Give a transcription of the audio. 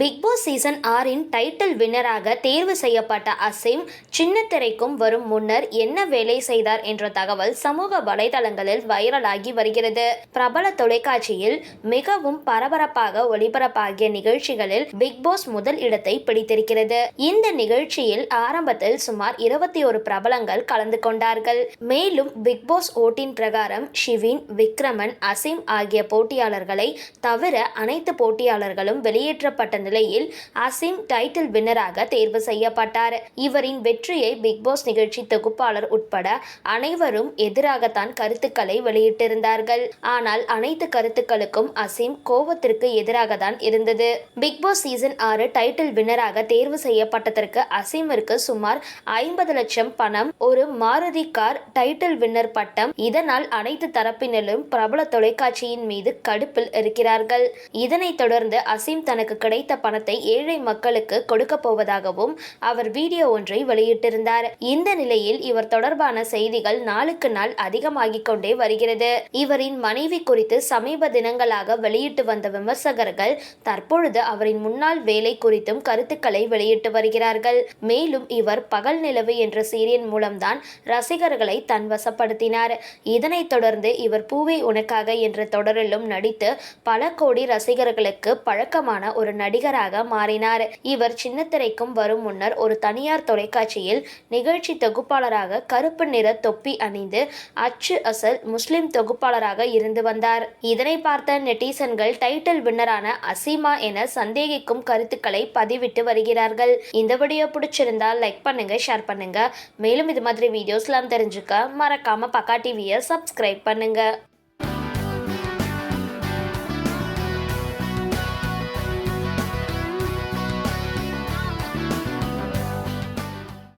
Big pass season ஆறின் title வின்னராக தேர்வு செய்யப்பட்ட அசீம் சின்ன திரைக்கும் வரும் முன்னர் என்ன வேலை செய்தார் என்ற தகவல் சமூக வலைதளங்களில் வைரலாகி வருகிறது. பிரபல தொலைக்காட்சியில் மிகவும் பரபரப்பாக ஒளிபரப்பாகிய நிகழ்ச்சிகளில் பிக் பாஸ் முதல் இடத்தை பிடித்திருக்கிறது. இந்த நிகழ்ச்சியில் ஆரம்பத்தில் சுமார் இருபத்தி ஒரு பிரபலங்கள் கலந்து கொண்டார்கள். மேலும் பிக் பாஸ் ஓட்டின் பிரகாரம் ஷிவின் விக்ரமன் அசீம் ஆகிய போட்டியாளர்களை தவிர அனைத்து போட்டியாளர்களும் வெளியேற்றப்பட்ட நிலையில் அசீம் டைட்டில் வின்னராக தேர்வு செய்யப்பட்டார். இவரின் வெற்றியை பிக் பாஸ் நிகழ்ச்சி தொகுப்பாளர் உட்பட அனைவரும் எதிராகத்தான் கருத்துக்களை வெளியிட்டிருந்தார்கள். ஆனால் அனைத்து கருத்துக்களுக்கும் அசீம் கோவத்திற்கு எதிராக தான் இருந்தது. பிக் பாஸ் சீசன் ஆறு டைட்டில் வின்னராக தேர்வு செய்யப்பட்டதற்கு அசீமிற்கு சுமார் ஐம்பது லட்சம் பணம் ஒரு மாருதி கார் டைட்டில் வின்னர் பட்டம் இதனால் அனைத்து தரப்பினரும் பிரபல தொலைக்காட்சியின் மீது கடுப்பில் இருக்கிறார்கள். இதனைத் தொடர்ந்து அசீம் தனக்கு கிடைத்த பணத்தை ஏழை மக்களுக்கு கொடுக்க போவதாகவும் அவர் வீடியோ ஒன்றை வெளியிட்டிருந்தார். இந்த நிலையில் இவர் தொடர்பான செய்திகள் நாளுக்கு நாள் அதிகமாகிக் கொண்டே வருகிறது. இவரின் மனைவி குறித்து சமீப தினங்களாக வெளியிட்டு வந்த விமர்சகர்கள் தற்பொழுது அவரின் முன்னாள் வேலை குறித்தும் கருத்துக்களை வெளியிட்டு வருகிறார்கள். மேலும் இவர் பகல் நிலவு என்ற சீரியல் மூலம்தான் ரசிகர்களை தன் வசப்படுத்தினார் இதனைத் தொடர்ந்து இவர் பூவை உனக்காக என்ற தொடரிலும் நடித்து பல கோடி ரசிகர்களுக்கு பழக்கமான ஒரு நடிகர் நடிகராக மாறினார். இவர் சின்னத்திரைக்கும் வரும் முன்னர் ஒரு தனியார் தொலைக்காட்சியில் நிகழ்ச்சி தொகுப்பாளராக கருப்பு நிற தொப்பி அணிந்து அச்சு அசல் முஸ்லிம் தொகுப்பாளராக இருந்து வந்தார். இதனை பார்த்த நெட்டிசன்கள் டைட்டில் வின்னரான அசீமா என சந்தேகிக்கும் கருத்துக்களை பதிவிட்டு வருகிறார்கள். இந்த வீடியோ பிடிச்சிருந்தா லைக் பண்ணுங்க ஷேர் பண்ணுங்க. மேலும் இது மாதிரி வீடியோஸ்லாம் தெரிஞ்சுக்க மறக்காம பக்கா டிவியை சப்ஸ்கிரைப் பண்ணுங்க.